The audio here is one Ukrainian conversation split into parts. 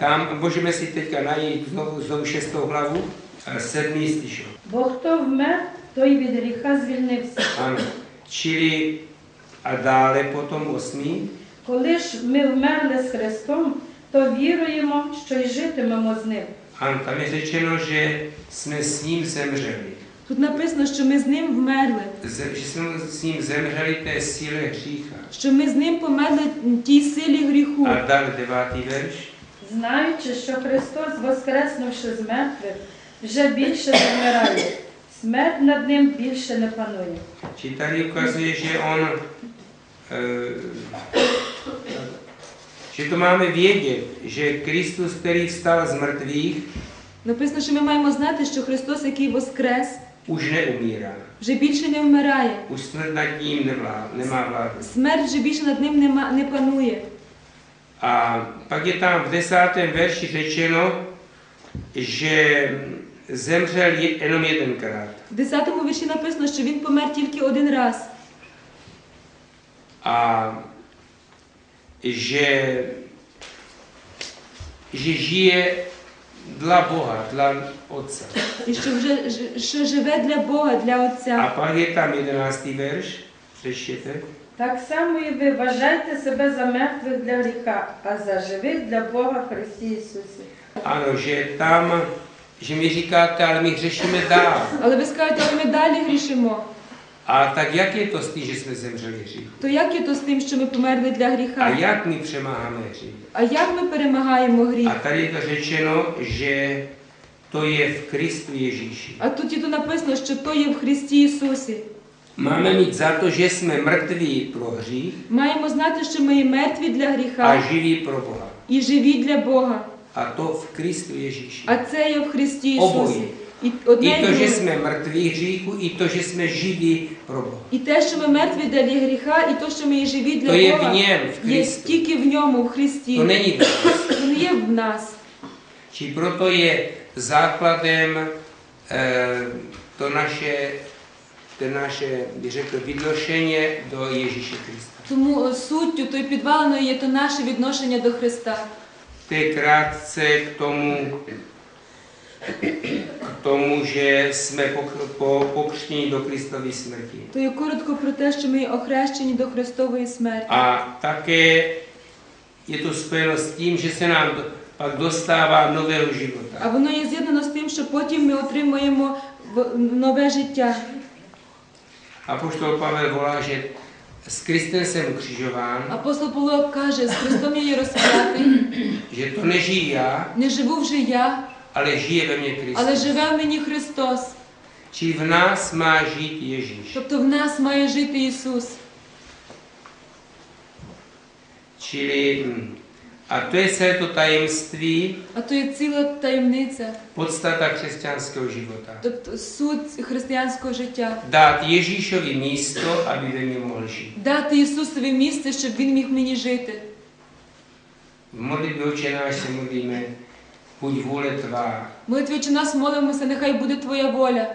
Tam můžeme si teďka najít znovu, znovu šestou hlavu, eh, sedmý stišok. Бо хто вмер, той від гріха звільнився. Ano. Čili a dále potom osmý. Коли ж ми вмерли з Христом, то віруємо, що й житимемо з ним. Ano, tam je řečeno, že jsme s ním zemřeli. Тут написано, що ми з ним вмерли, Ze- Že jsme s ním zemřeli té síle hřícha. що ми з ним померли тій силі гріху. A dále devátý verš. Знаючи, що Христос, воскреснувши з мертвих, вже більше не вмирає. Смерть над ним більше не панує. Tady ukazuje, že on, eh, že to máme vědět, že Kristus, který vstal z mrtvých, Написано, що ми маємо знати, що Христос, який воскрес, už neumírá. вже більше не вмирає. Už smrt nad ním nevlá, nemá vládu. Смерть вже більше над ним нема, не панує. A pak je tam v desátém verši řečeno, že zemřel je- jenom jedenkrát. В 10 вірші написано, що він помер тільки один раз. A že, že žije dla Boha, dla Otce. І що вже ж- що живе для Бога, для A Отця. pak je tam jedenáctý verš, přečtěte. Так само і ви вважайте себе за мертвих для гріха, а за живих для Бога Христі Ісусі. Ano, že tam, že mi říkáte, ale my hřešíme dál. Але ви скажете, але ми далі грішимо. A tak jak je to s tím, že jsme zemřeli hřích? То як є то з тим, що ми померли для A гріха? jak my přemáháme hřích? А як ми перемагаємо гріх? A tady je to řečeno, že to je v Kristu Ježíši. А тут і то написано, що то є в Христі Ісусі. Máme mít za to, že jsme mrtví pro hřích Маємо знати, що ми є мертві для a živí pro Boha. і живі для Бога. A to v Kristu Ježíši. А це є в Христі. Ісусі. І одне I і to, že друге. jsme mrtví hříchu, i to, že jsme živí pro Boha. І те, що ми мертві для гріха, і те, що ми є живі для To je Бога, v něm, v є Kristu. тільки в ньому, в Христі. To není v nás. Не є в нас. Či proto je základem eh, to naše, bych řekl, vynošení do Ježíše Krista. Тому е, суттю, тою підваленою є то наше відношення до Христа. K tomu, k tomu, že jsme pok- po, pokřtěni do Kristovy smrti. То є коротко про те, що ми є охрещені до Христової смерті. A také je to spojeno s tím, že se nám do- pak dostává nového А воно є з'єднано з тим, що потім ми отримуємо нове життя. A poštol Pavel volá, že s Kristem jsem ukřižován, Апостол Павло каже, з Христом я є розп'ятий, že to nežijí já, не живу вже я, ale žije ve mně але Kristus. живе в мені Христос. Či v nás má žít Ježíš. Тобто в нас має жити Ісус. Čili, hm, to je celé to tajemství, А то є ціла таємниця, podstata křesťanského života. тобто суть християнського життя. Ježíšovi místo, aby ve mně mohl žít. Дати Ісусові місце, щоб Він міг мені жити. V modlitbě Otče náš se modlíme, buď vůle. В Молитві чи нас молимося, нехай буде Твоя воля.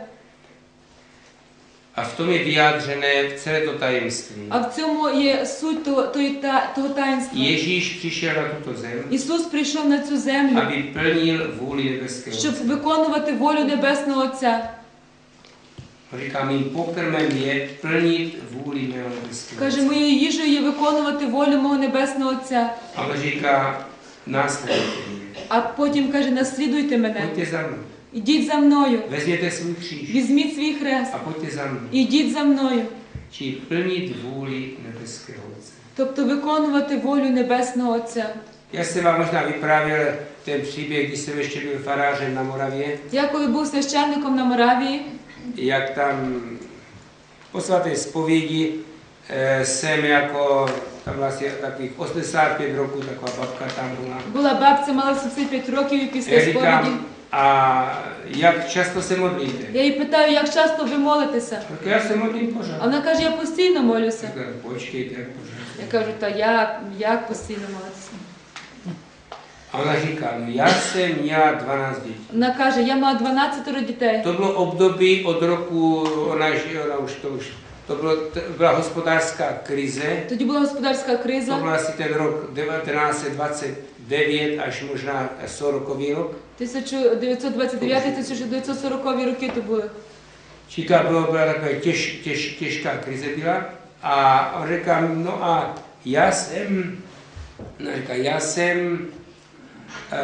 A v tom je vyjádřené v celé to tajemství. А в цьому є суть того, того таїнства. Ježíš přišel na tuto zem, Ісус прийшов на цю землю, aby plnil vůli nebeského. щоб виконувати волю Небесного Отця. Říká, mým pokrmem je plnit vůli mého nebeského. Каже, моєю їжею є виконувати волю мого Небесного Отця. Ale říká, následujte mě. А потім каже, наслідуйте мене, Pojďte za mnou. Ідіть за мною, Vezměte svůj kříž візьміть свій хрест, a pojďte za mnou. ідіть за мною. Či plnit vůli nebeského Otce. Тобто виконувати волю Небесного Отця. Já jsem vám možná vyprávěl ten příběh, když jsem ještě byl farářem na Moravě, Я коли був священником на Моравії, jak tam po svaté eh, jsem jako, tam vlastně takových 85 roků, taková babka tam byla. була бабця, мала 75 років і після сповіді. А як часто се молите? Я її питаю, як часто ви молитеся? Так я се молю, пожалуйста. Вона каже, я постійно молюся. Я кажу, почекайте, пожалуйста. Я кажу, та як, як постійно молитися? А вона каже, ну я сім'я ну, 12 дітей. Вона каже, я маю 12 дітей. То було обдобі від року, вона ж, вона ж, то ж, то було, була господарська криза. Тоді була господарська криза. То була сітен рік 19-20. 1929 až možná 40 rok. 1929-1940 roky to bylo. byly. bylo byla taková těž, těž, těžká krize byla a on říká, no a já jsem, no říká, já jsem e,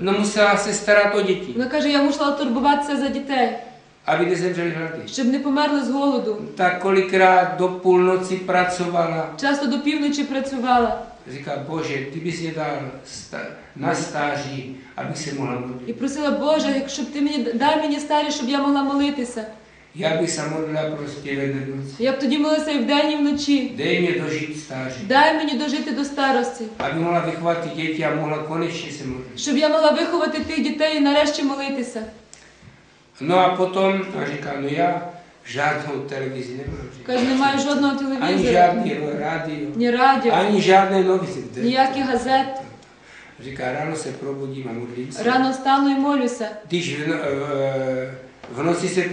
no musela se starat o děti. No kaže, já musela turbovat se za dětej. Aby nezemřeli щоб не померли з голоду. Tak kolikrát do půlnoci pracovala, Часто до півночі працювала říká, bože, ty bys mě dal sta- na stáří, abych se mohla і просила, Боже, якщо б ти мені дай мені старі, щоб я могла молитися. Já bych se modlila prostě ve dne. Я б тоді молилася і вдень, і вночі. Dej mě dožít stáří, Дай мені дожити до старості, mohla vychovat ty děti a mohla konečně se modlit. щоб я могла виховати тих дітей і нарешті молитися. No a potom a říká, no já žádnou televizi nemám. Říká. Каже, немає жодного Ani телевізора, žádný rádio, ні радіо, ani žádné noviny. ніяких газет. Říká, ráno se probudím a modlím se. Rano встану і молюся. Když v, v, v noci se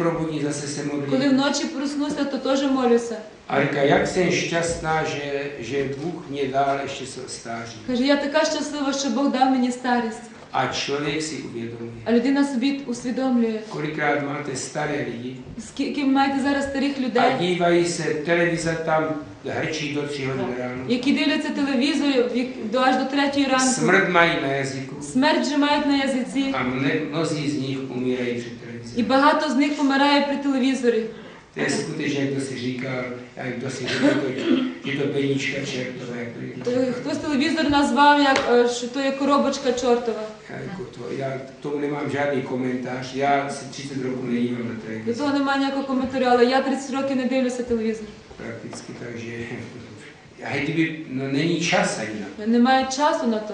zase se Коли вночі проснуся, то теж молюся. A říká, jak jsem šťastná, že, že Bůh mě dal ještě stáří. Каже, я така щаслива, що Бог дав мені старість. A člověk si uvědomí, А людина собі усвідомлює, kolikrát máte staré lidi скільки маєте зараз старих людей, dívají se, televize tam hrčí do tři hodin які дивляться телевізор до аж до третьої ранку. Smrt mají na jazyku Смерть вже мають на язиці, a mne, mnozí z nich umírají před і багато з них помирає при телевізорі. Říkal, jak kdo si říkal, to, že to peníčka čertové. Jak to je. То Хтось телевізор назвав, як е, що то є коробочка чортова. Já, jako to, já k tomu nemám žádný komentář, já si 30 roků nedívám na До televizi того немає ніякого коментарю, але я 30 rokів не дивлюся телевізор. prakticky, takže a kdyby, no není čas ani na to. Немає часу на то.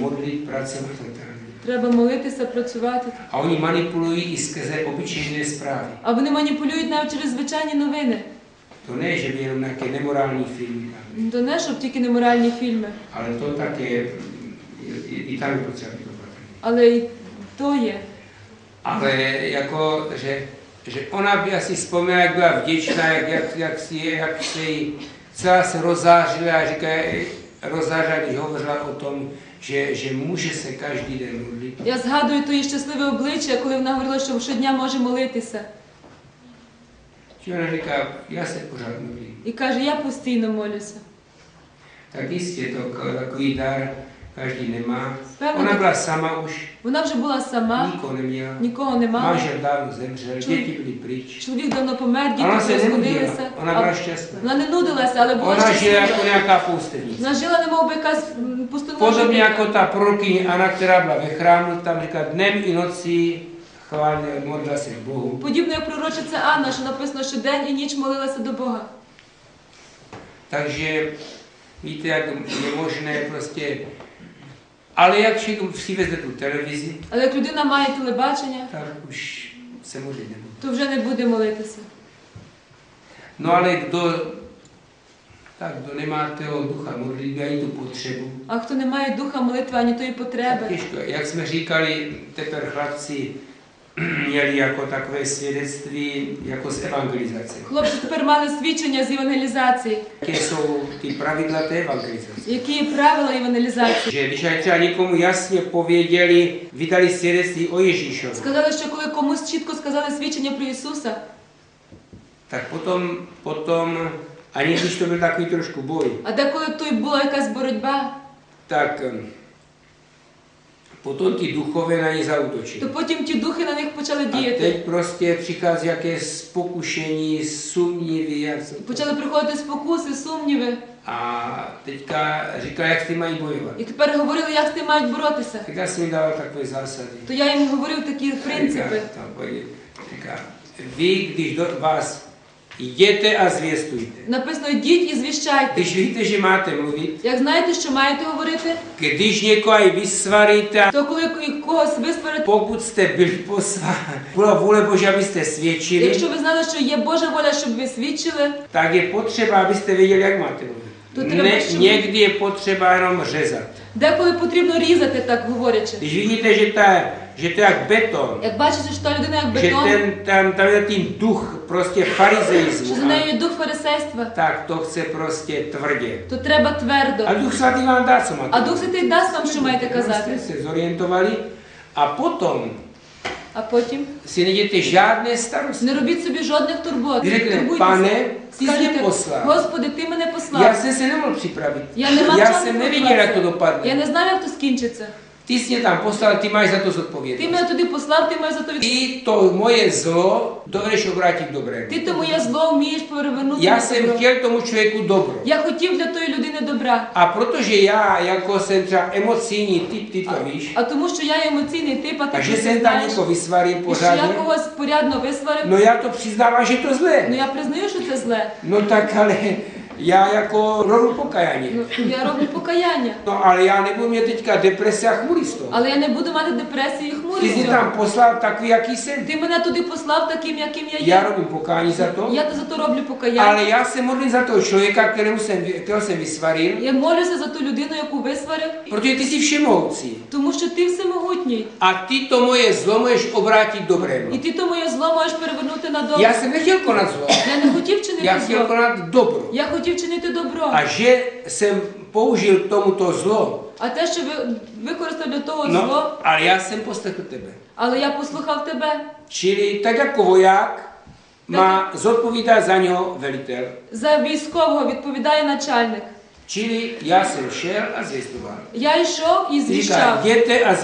Modlit, pracovat a tak. Треба молитися, працювати. A oni manipulují i skrze obyčejné zprávy. А вони маніпулюють навіть через звичайні новини. Jenom nějaké nemorální filmy tam, То не щоб тільки неморальні фільми, ale to také, i, i tam je potřeba být opatrný. але і то є. Ale jako, že, že ona by asi vzpomněla, jak byla vděčná, jak, jak, jak, si, jak se jí celá se rozářila a říká, rozářila, když hovořila o tom, že, že může se každý den modlit. Я згадую тої щасливе обличчя, коли вона говорила, що щодня може молитися. Že ona říká, já se pořád modlím. І каже, я постійно молюся. Tak jistě to k- takový nemá. Pevně Ona tak- byla sama už, Вона вже була сама, nikoho neměla. нікого не мала. Manžel dávno zemřel, Člověk- děti byly pryč. Чоловік давно помер, діти розходилися. ona А byla šťastná. Вона не нудилася, але була Ona žila jako щаслива. nějaká poustevnice. Вона жила, немов би якась м, пустунна Podobně jako жителька. ta prorokyně Anna, která byla ve chrámu, tam říká dnem i nocí chválila, modlila se k Bohu. Подібно як пророчиця Анна, що написано, що день і ніч молилася до Бога. Takže víte, jak je možné prostě... Všechno si vezme tu televizi, Але як людина має телебачення, tak už se modlit nebude. то вже не буде молитися. No ale kdo, tak kdo nemá toho ducha modlitby ani tu potřebu, А хто не має духа молитви, ані тої потреби. těžko. Jak jsme říkali, teper chlapci měli jako takové svědectví jako z evangelizace. Хлопці тепер мали свідчення з евангелізації. Jaké jsou ty pravidla té evangelizace? Які є правила евангелізації? Že když aj třeba jasně pověděli, vydali svědectví o Ježíšovi, Сказали, що коли комусь чітко сказали свідчення про Ісуса, tak potom, potom, ani když to byl takový trošku boj, а деколи то й була якась боротьба, tak em, potom ty duchové na ně zautočili. то потім ті духи на них почали діяти. teď prostě přichází jaké pokušení, sumnivý, jak se to... Почали приходити спокуси, сумніви. A teďka říká, jak s tím mají bojovat. І тепер говорили, як з тим мають боротися. Já jsem jim dával takové. То я їм говорив такі принципи. Pojď, říká, vy, když do vás jděte. Написано, йдіть і звіщайте. Když víte, že máte mluvit, Як знаєте, що маєте говорити, když někoho aj vysvaríte, то коли когось висперед, pokud jste byli posláni, byla vůle Boží, abyste svědčili, якщо ви знали, що є Божа воля, щоб ви свідчили, tak je potřeba, abyste věděli, jak máte mluvit. то треба, Ne, щоб... někdy je potřeba jenom řezat. Деколи потрібно різати, так говорячи. Když vidíte, že, ta, že to je jak beton, Як бачите, що та людина як že бетон, ten, tam, tam je ten duch prostě що farizeismu, за нею є дух фарисейства, tak to chce prostě tvrdě. то треба твердо. A Duch Svatý vám dá, co máte. А Дух Святий дасть вам, що маєте Abyste казати. se zorientovali a potom А потім si nedějte žádné старості. не робіть собі жодних турбот. Рекли, Не mě Скажете, poslal. Господи, ти мене послав. jsem не можу приправити. Я не мав Я часу jsem nevěděl, jak to підготуватися. dopadne. Я не знав, як то скінчиться. Ty jsi mě tam poslal, ty máš za to Ти zodpovědnost. мене туди послав, ти маєш за то. Ty to moje zlo dovedeš obrátit k dobrému. Ти то моє зло вмієш перевернути. Já на jsem добро. chtěl tomu člověku dobro. Я хотів для тої людини добра. A protože já, jako jsem třeba emocijní typ, ty to víš, А тому, що я емоційний тип, а ти jsem tam знаєш, někoho vysvaril і що я когось порядно висварив, no já to přiznávám, že to ну zlé. я признаю, що це зле. No tak ale já jako rodu pokajání. Ну, я роблю покаяння. No ale já nebudu mít teďka deprese a chmury z toho. Але я не буду мати депресії і хмурі. Ty з jsi цього. tam poslal takový, jaký jsem. Ти мене туди послав таким, яким я Já є. robím pokání za to, Я за то роблю покаяння. ale já se modlím za toho člověka, kterému jsem, kterého jsem vysvaril, Я молюся за ту людину, яку висварив, protože ty jsi všemohoucí. тому що ти всемогутній. A ty to moje zlo můžeš obrátit І dobrému. ти то моє зло можеш перевернути на добро. Já jsem nechtěl konat zlo, Я не хотів já чинити chtěl зло. konat dobro. Я хотів чинити добро. A že jsem použil k tomuto zlo, А те, що ви використав для того no, зло, ale já jsem poslechl tebe. але я послухав тебе. Čili tak jako voják má zodpovídat za něho velitel. За військового відповідає начальник. Já jsem šel a zvěstoval. Я йшов і звіщав. jděte a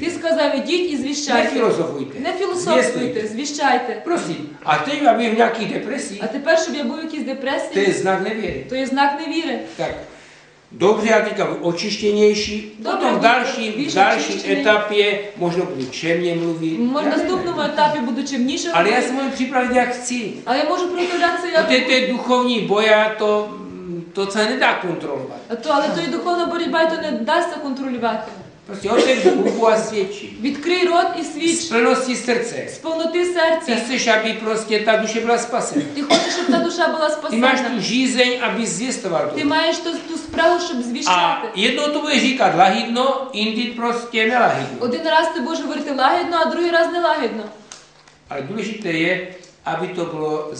Ти сказав, ідіть і звіщайте. Nefilozofujte. Не філософствуйте, звіщайте. Prosím. A teď, aby v nějakých depresích, А тепер, щоб я був в якійсь to je депресії, znak nevěry. то є знак невіри. Tak, dobře, já teďka očištěnější, Dobře, potom v dalším, v víš další očištěný. etapě možno budu čemně mluvit. Може, Já в наступному nevím. етапі Ale já se můžu připravit, jak chci. але я можу проявлятися як Protože to je duchovní boja, to, to se nedá kontrolovat. А то, але то і духовна боротьба, то не дасться контролювати. Otevřu hubu a svědčí. Відкрий рот і Z свіч plnosti srdce. з повноти Ty серця. chceš, aby prostě ta duše byla spasena. Ти хочеш, щоб та душа була Ty máš спасена. tu žízeň, aby zvěstoval to. Ти маєш ту, ту справу, щоб A звіщати. jednou to bude říkat lahidno, jindy prostě nelahidno. Один раз ти будеш говорити лагідно, а другий раз не лагідно. Ale důležité je, aby to bylo